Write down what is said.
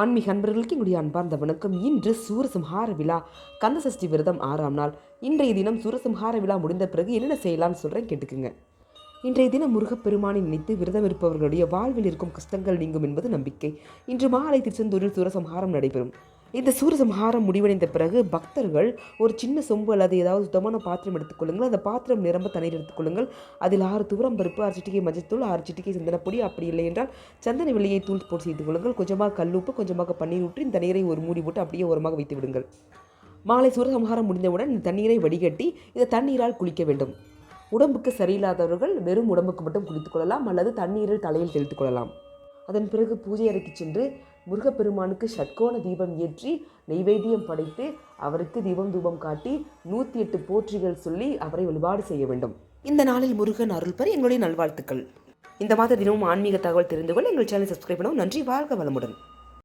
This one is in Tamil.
ஆன்மீக அன்பர்களுக்கு எங்களுடைய அன்பார்ந்த வணக்கம். இன்று சூரசம்ஹார விழா. கந்தசஷ்டி விரதம் ஆறாம் நாள். இன்றைய தினம் சூரசம்ஹார விழா முடிந்த பிறகு என்னென்ன செய்யலாம்னு சொல்கிறேன் கேட்டுக்குங்க. இன்றைய தினம் முருகப்பெருமானை நினைத்து விரதம் இருப்பவர்களுடைய வாழ்வில் இருக்கும் கஷ்டங்கள் நீங்கும் என்பது நம்பிக்கை. இன்று மாலை திருச்செந்தூரில் சூரசம்ஹாரம் நடைபெறும். இந்த சூரசம்ஹாரம் முடிவடைந்த பிறகு பக்தர்கள் ஒரு சின்ன சொம்பு அல்லது ஏதாவது சுத்தமான பாத்திரம் எடுத்துக்கொள்ளுங்கள் அந்த பாத்திரம் நிரம்ப தண்ணீர் எடுத்துக்கொள்ளுங்கள் அதில் ஆறு தூரம் பருப்பு ஆறு சிட்டிகை மஞ்சத்தூள் ஆறு சிட்டிகை சந்தனப்பொடி அப்படி இல்லை என்றால் சந்தன வெள்ளியை தூள் போட்டு செய்து கொள்ளுங்கள். கொஞ்சமாக கல்லுப்பு கொஞ்சமாக பன்னீர் ஊற்றி இந்த நீரை ஒரு மூடி போட்டு அப்படியே ஓரமாக வைத்து விடுங்கள். மாலை சூரசம்ஹாரம் முடிந்தவுடன் இந்த தண்ணீரை வடிகட்டி இந்த தண்ணீரால் குளிக்க வேண்டும். உடம்புக்கு சரியில்லாதவர்கள் வெறும் உடம்புக்கு மட்டும் குளித்துக்கொள்ளலாம் அல்லது தண்ணீரில் தலையில் தெளித்துக்கொள்ளலாம் அதன் பிறகு பூஜை அறைக்கு சென்று முருகப்பெருமானுக்கு ஷட்கோண தீபம் ஏற்றி நெய்வேத்தியம் படைத்து அவருக்கு தீபம் தூபம் காட்டி நூற்றி எட்டு போற்றிகள் சொல்லி அவரை வழிபாடு செய்ய வேண்டும். இந்த நாளில் முருகன் அருள் பெற எங்களுடைய நல்வாழ்த்துக்கள். இந்த மாத தினமும் ஆன்மீக தகவல் தெரிந்து கொள்ள எங்கள் சேனல் சப்ஸ்கிரைப் பண்ணவும் நன்றி. வாழ்க வளமுடன்.